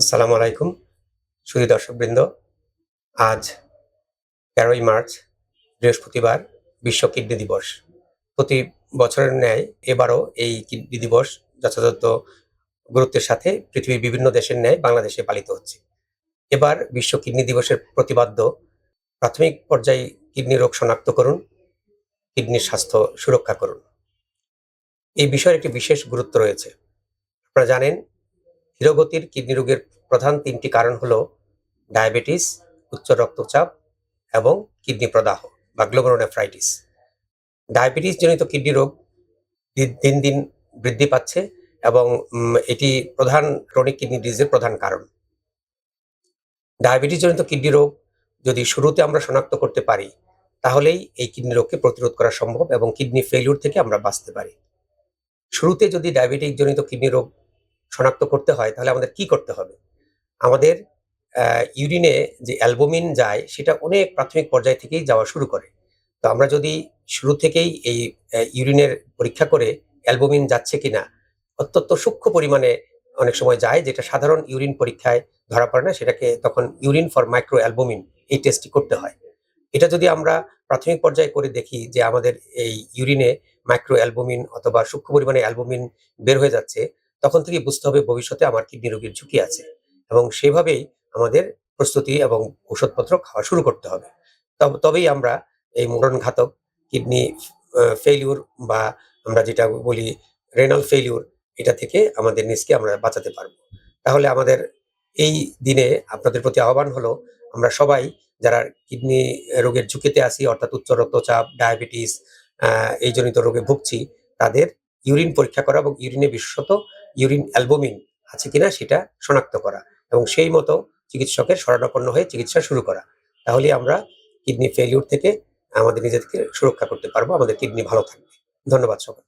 আসসালামু আলাইকুম, সুধী দর্শকবৃন্দ। আজ তেরোই মার্চ, বৃহস্পতিবার বিশ্ব কিডনি দিবস। প্রতি বছরের ন্যায় এবারও এই কিডনি দিবস যথাযথ গুরুত্বের সাথে পৃথিবীর বিভিন্ন দেশের ন্যায় বাংলাদেশে পালিত হচ্ছে। এবার বিশ্ব কিডনি দিবসের প্রতিবাদ্য প্রাথমিক পর্যায়ে কিডনি রোগ শনাক্ত করুন, কিডনির স্বাস্থ্য সুরক্ষা করুন। এই বিষয়ের একটি বিশেষ গুরুত্ব রয়েছে। আপনারা জানেন ধীরগতির কিডনি রোগের প্রধান তিনটি কারণ হলো ডায়াবেটিস, উচ্চ রক্তচাপ এবং কিডনি প্রদাহ বা গ্লোমেরোনেফ্রাইটিস ডায়াবেটিস জনিত কিডনি রোগ দিন দিন বৃদ্ধি পাচ্ছে এবং এটি প্রধান ক্রনিক কিডনি ডিজিজের প্রধান কারণ। ডায়াবেটিস জনিত কিডনি রোগ যদি শুরুতে আমরা শনাক্ত করতে পারি, তাহলেই এই কিডনি রোগকে প্রতিরোধ করা সম্ভব এবং কিডনি ফেলিউর থেকে আমরা বাঁচতে পারি। শুরুতে যদি ডায়াবেটিক জনিত কিডনি রোগ শনাক্ত করতে হয়, তাহলে আমাদের কি করতে হবে? আমাদের ইউরিনে যে অ্যালবুমিন যায়, সেটা অনেক প্রাথমিক পর্যায় থেকেই যাওয়া শুরু করে। তো আমরা যদি শুরু থেকেই এই ইউরিনের পরীক্ষা করে অ্যালবুমিন যাচ্ছে কিনা, অত্যন্ত সূক্ষ্ম পরিমাণে অনেক সময় যায়, যেটা সাধারণ ইউরিন পরীক্ষায় ধরা পড়ে না, সেটাকে তখন ইউরিন ফর মাইক্রো অ্যালবুমিন এই টেস্টটি করতে হয়। এটা যদি আমরা প্রাথমিক পর্যায়ে করে দেখি যে আমাদের এই ইউরিনে মাইক্রো অ্যালবুমিন অথবা সূক্ষ্ম পরিমাণে অ্যালবুমিন বের হয়ে যাচ্ছে তখন থেকে বুঝতে হবে ভবিষ্যতে আমার কিডনি রোগের ঝুঁকি আছে। এবং সেভাবেই আমাদের প্রস্তুতি এবং ওষুধপত্র খাওয়া শুরু করতে হবে। তবে, তবেই আমরা এই মরণ ঘাতক কিডনি ফেলিউর বা আমরা যেটা বলি রেনাল ফেলিউর এটা থেকে আমাদের নিজকে আমরা বাঁচাতে পারব। তাহলে আমাদের এই দিনে আপনাদের প্রতি আহ্বান হলো, আমরা সবাই যারা কিডনি রোগের ঝুঁকিতে আছি, অর্থাৎ উচ্চ রক্তচাপ ডায়াবেটিস এই জনিত রোগে ভুগছি, তাদের ইউরিন পরীক্ষা করা এবং ইউরিনে বিশেষত ইউরিন অ্যালবুমিন আছে কিনা সেটা শনাক্ত করা এবং সেই মতো চিকিৎসকের শরণাপন্ন হয়ে চিকিৎসা শুরু করা। তাহলে আমরা কিডনি ফেলিউর থেকে আমাদের নিজেদেরকে সুরক্ষা করতে পারব, আমাদের কিডনি ভালো থাকবে। ধন্যবাদ সবাই